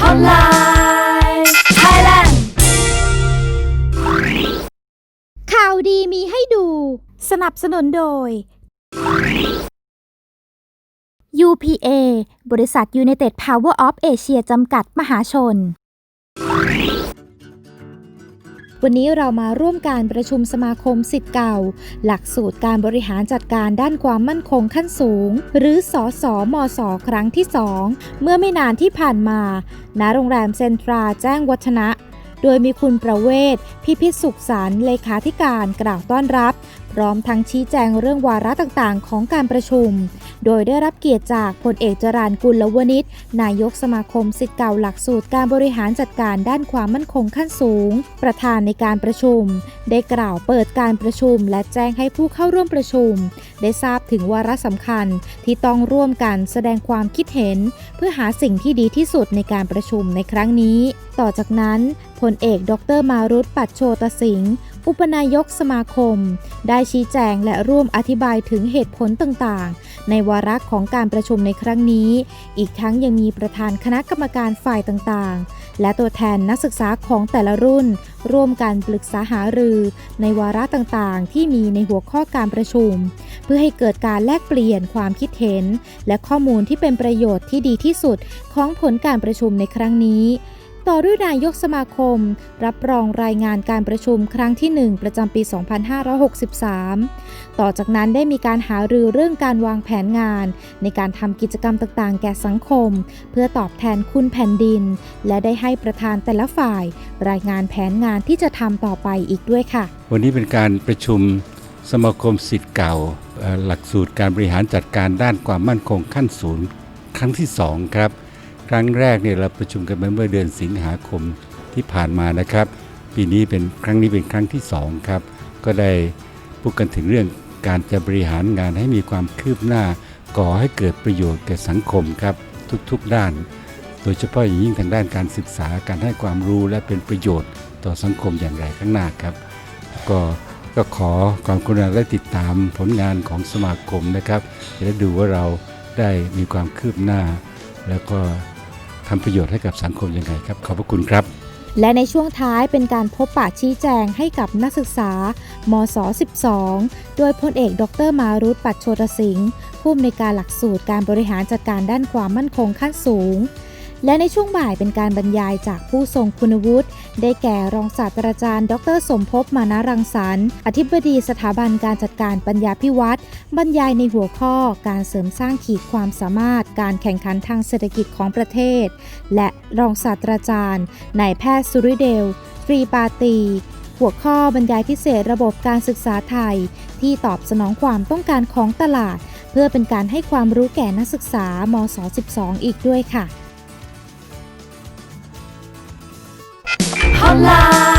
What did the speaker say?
ฮอตไลน์ไทยแลนด์ข่าวดีมีให้ดู สนับสนุนโดย UPA บริษัท United Power of Asia จำกัดมหาชน วันนี้เรามาร่วมการประชุมสมาคมสิทธิ์เก่า หลักสูตรการบริหารจัดการด้านความมั่นคงขั้นสูง หรือสอสอมสครั้งที่ 2 เมื่อไม่นานที่ผ่านมาณโรงแรมเซ็นทราแจ้งวัฒนะโดยมีคุณประเวศ พิพิสุขสารเลขาธิการกล่าวต้อนรับ พร้อมทั้งชี้แจงเรื่องวาระต่างๆ ของการประชุม โดยได้รับเกียรติจากพลเอกจรานกุลวณิชนายกสมาคมสิทธิ์เก่าหลักสูตรการบริหารจัดการด้านความมั่นคงขั้นสูง ประธานในการประชุม ได้กล่าวเปิดการประชุม และแจ้งให้ผู้เข้าร่วมประชุม ได้ทราบถึงวาระสำคัญที่ต้องร่วมกันแสดงความคิดเห็น เพื่อหาสิ่งที่ดีที่สุดในการประชุมในครั้งนี้ ต่อจากนั้นพลเอก ดร มารุตปัจโชตสิงห์ อุปนายกสมาคม ได้ชี้แจงและร่วมอธิบายถึงเหตุผลต่างๆ ในวาระของการประชุมในครั้งนี้ อีกทั้งยังมีประธานคณะกรรมการฝ่ายต่างๆ และตัวแทนนักศึกษาของแต่ละรุ่น ร่วมกันปรึกษาหารือ ในวาระต่างๆ ที่มีในหัวข้อการประชุม เพื่อให้เกิดการแลกเปลี่ยนความคิดเห็น และข้อมูลที่เป็นประโยชน์ที่ดีที่สุดของผลการประชุมในครั้งนี้ ต่อด้วยนายกสมาคม รับรองรายงานการประชุมครั้งที่ 1 ประจำปี 2563 ต่อจากนั้นได้มีการหารือเรื่องการวางแผนงาน ในการทำกิจกรรมต่างๆ แก่สังคม เพื่อตอบแทนคุณแผ่นดิน และได้ให้ประธานแต่ละฝ่าย รายงานแผนงานที่จะทำต่อไปอีกด้วยค่ะ วันนี้เป็นการประชุมสมาคมสิทธิ์เก่า หลักสูตรการบริหารจัดการด้านความมั่นคงขั้นสูงครั้งที่ 2 ครับ ครั้งแรกเนี่ยเราประชุมกันไปเมื่อเดือนสิงหาคมที่ผ่านมานะครับ ปีนี้เป็นครั้งนี้เป็นครั้งที่2ครับก็ได้พูดกันถึงเรื่องการจะบริหารงานให้มีความคืบหน้า ก่อให้เกิดประโยชน์แก่สังคมครับทุกๆด้าน โดยเฉพาะอย่างยิ่งทางด้านการศึกษาการให้ความรู้และเป็นประโยชน์ต่อสังคมอย่างไรข้างหน้าครับก็ก็ขอความกรุณาได้ติดตามผลงานของสมาคมนะครับจะได้ดูว่าเราได้มีความคืบหน้า แล้วก็ ทำประโยชน์ให้กับสังคมยังไงครับ ขอบพระคุณครับและในช่วงท้ายเป็นการพบปะชี้แจงให้กับนักศึกษามศ 12 โดยพลเอก ดร มารุตปัจโชตสิงห์ผู้อำนวยการหลักสูตรการบริหารจัดการด้านความมั่นคงขั้นสูง และในช่วงบ่ายเป็นการบรรยายจากผู้ทรงคุณวุฒิ ได้แก่รองศาสตราจารย์ ดร สมภพมานารังสรรค์ อธิบดีสถาบันการจัดการปัญญาพิวัตรบรรยายในหัวข้อการเสริมสร้างขีดความสามารถ การแข่งขันทางเศรษฐกิจของประเทศ และรองศาสตราจารย์นายแพทย์สุริเดลตรีปาตีหัวข้อบรรยายพิเศษระบบการศึกษาไทย ที่ตอบสนองความต้องการของตลาด เพื่อเป็นการให้ความรู้แก่นักศึกษามศ 12 อีกด้วยค่ะ online.